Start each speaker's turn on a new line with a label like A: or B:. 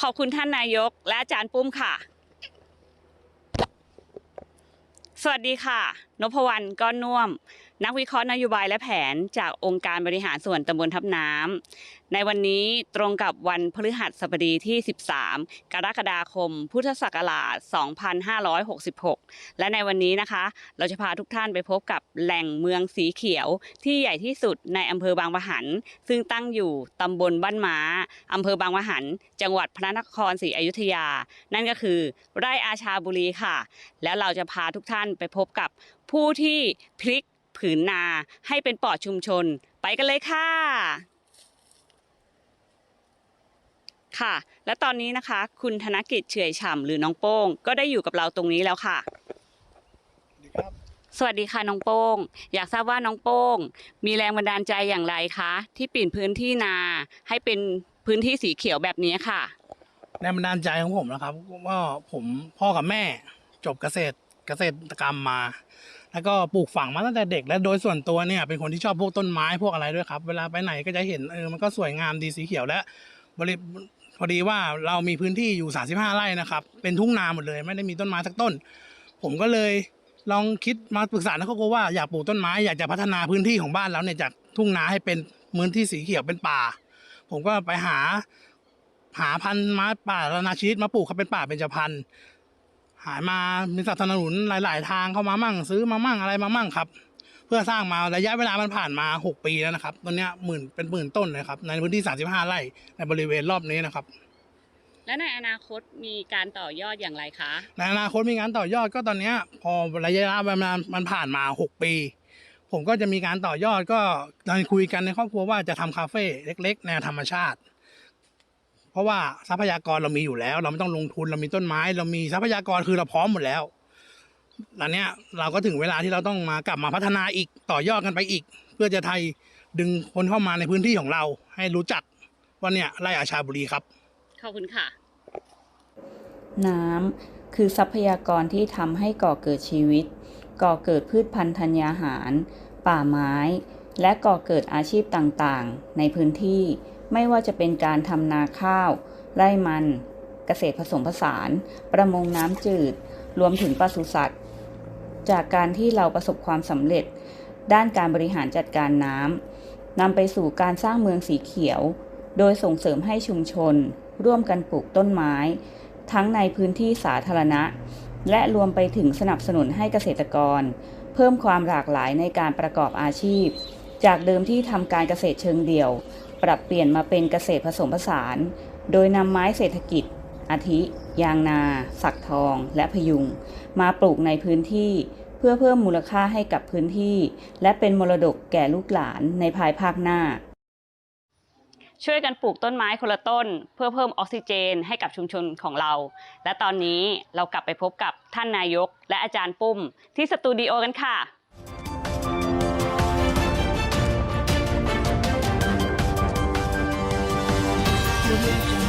A: ขอบคุณท่านนายกและอาจารย์ปุ้มค่ะ สวัสดีค่ะ นพวรรณก้อนน่วม นักวิเคราะห์นโยบายและแผนจากองค์การบริหารส่วนตำบลทับน้ำ ในวันนี้ตรงกับวันพฤหัสบดีที่ 13 กรกฎาคม พุทธศักราช 2566 และในวันนี้นะคะ เราจะพาทุกท่านไปพบกับแหล่งเมืองสีเขียวที่ใหญ่ที่สุดในอำเภอบางปะหัน ซึ่งตั้งอยู่ตำบลบ้านม้าอำเภอบางปะหัน จังหวัดพระนครศรีอยุธยา นั่นก็คือ ไร่อาชาบุรีค่ะ แล้วเราจะพาทุกท่านไปพบกับผู้ที่พลิก ผืนนาให้เป็นปอดชุมชน ไปกันเลยค่ะ ค่ะ และตอนนี้นะคะ คุณธนกิจเฉื่อยฉ่ำหรือน้องโป้ง ก็ได้อยู่กับเราตรงนี้แล้วค่ะ
B: ครับ
A: สวัสดีค่ะน้องโป้ง อยากทราบว่าน้องโป้ง มีแรงบันดาลใจอย่างไรคะที่เปลี่ยนพื้นที่นาให้เป็นพื้นที่สีเขียวแบบนี้ค่ะ
B: แรงบันดาลใจของผมนะครับว่าผมพ่อกับแม่จบเกษตร เกษตรกรรมมา แล้วก็ปลูกฝังมาตั้งแต่เด็ก และโดยส่วนตัวเนี่ยเป็นคนที่ชอบพวกต้นไม้พวกอะไรด้วยครับ เวลาไปไหนก็จะเห็นเออมันก็สวยงามดีสีเขียวและบริพอดีว่าเรามีพื้นที่อยู่ 35 ไร่นะครับ เป็นทุ่งนาหมดเลย ไม่ได้มีต้นไม้สักต้น ผมก็เลยลองคิดมาปรึกษานักเขาว่าอยากปลูกต้นไม้อยากจะพัฒนาพื้นที่ของบ้านเราเนี่ยจากทุ่งนาให้เป็นพื้นที่สีเขียวเป็นป่า ผมก็ไปหาหาพันธุ์ไม้ป่าระนาชีตมาปลูกครับเป็นป่าเป็นจพันธุ์ หามามีสนับสนุนหลาย ๆ ทางเข้ามามั่ง ซื้อมามั่งอะไรมามั่งครับ เพื่อสร้างมาระยะเวลามันผ่านมา 6 ปีแล้วนะครับตอนเนี้ยหมื่นเป็นหมื่นต้นเลยครับในพื้นที่ 35 ไร่ในบริเวณรอบนี้นะครับ
A: และในอนาคตมีการต่อยอดอย่างไรคะ
B: ในอนาคตมีงานต่อยอดก็ตอนเนี้ยพอระยะเวลามันผ่านมา 6 ปีผมก็จะมีการต่อยอดก็ตอนคุยกันในครอบครัวว่าจะทำคาเฟ่เล็ก ๆ แนวธรรมชาติ เพราะว่าทรัพยากรเรามีอยู่แล้ว เราไม่ต้องลงทุนเรามีต้นไม้ เรามีทรัพยากรคือเราพร้อมหมดแล้วตอนเนี้ยเราก็ถึงเวลาที่เราต้องมากลับมาพัฒนาอีกต่อยอดกันไปอีก เพื่อจะไทยดึงคนเข้ามาในพื้นที่ของเรา ให้รู้จักว่าเนี่ยไร่อาชาบุรีครับ
A: ขอบคุณค่ะ
C: น้ำคือทรัพยากรที่ทำให้ก่อเกิดชีวิต ก่อเกิดพืชพันธุ์ธัญญาหาร ป่าไม้ และก่อเกิดอาชีพต่างๆ ในพื้นที่ ไม่ว่าจะเป็นการทำนาข้าว ไร่มัน เกษตรผสมผสาน ประมงน้ำจืด รวมถึงปศุสัตว์ จากการที่เราประสบความสำเร็จ ด้านการบริหารจัดการน้ำนำไปสู่การสร้างเมืองสีเขียว โดยส่งเสริมให้ชุมชน ร่วมกันปลูกต้นไม้ ทั้งในพื้นที่สาธารณะ และรวมไปถึงสนับสนุนให้เกษตรกร เพิ่มความหลากหลายในการประกอบอาชีพ จากเดิมที่ทำการเกษตรเชิงเดี่ยว ปรับเปลี่ยนมาเป็นเกษตรผสมผสาน โดยนำไม้เศรษฐกิจ อาทิ ยางนา สักทอง และพยุง มาปลูกในพื้นที่เพื่อเพิ่มมูลค่าให้กับพื้นที่ และเป็นมรดกแก่ลูกหลานในภายภาคหน้า
A: ช่วยกันปลูกต้นไม้คนละต้น เพื่อเพิ่มออกซิเจนให้กับชุมชนของเรา และตอนนี้เรากลับไปพบกับท่านนายก และอาจารย์ปุ้ม ที่สตูดิโอกันค่ะ
D: Thank you.